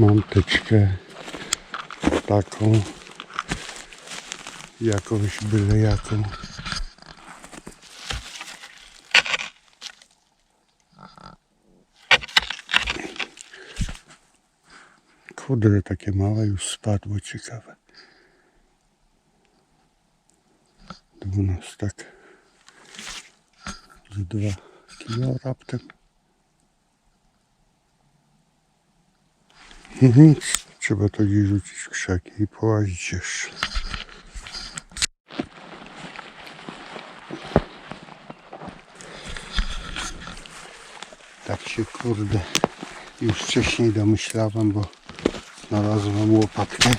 Mam teczkę taką, jakąś byle jaką. Kurde, takie małe już spadło, ciekawe. Dwunastek. Z dwa kilo raptem. Mhm, Trzeba to gdzieś rzucić krzaki i połazić jeszcze. Tak się kurde już wcześniej domyślałem, bo znalazłem łopatkę.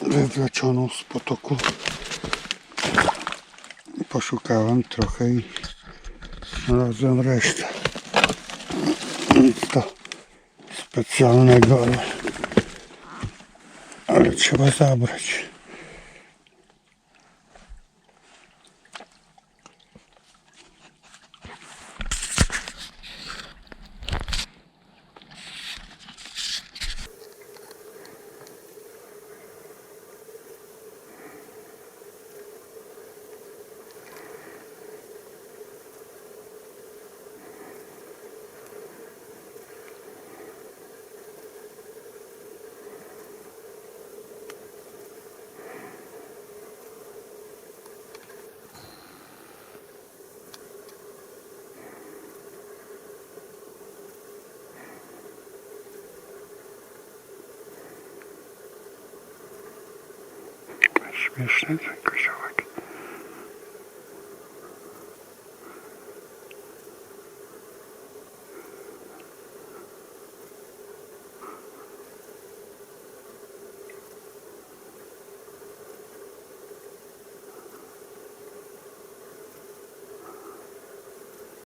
Wywleczoną z potoku. Poszukałem trochę i znalazłem resztę. Nic to specjalnego, ale, ale trzeba zabrać. смешно, так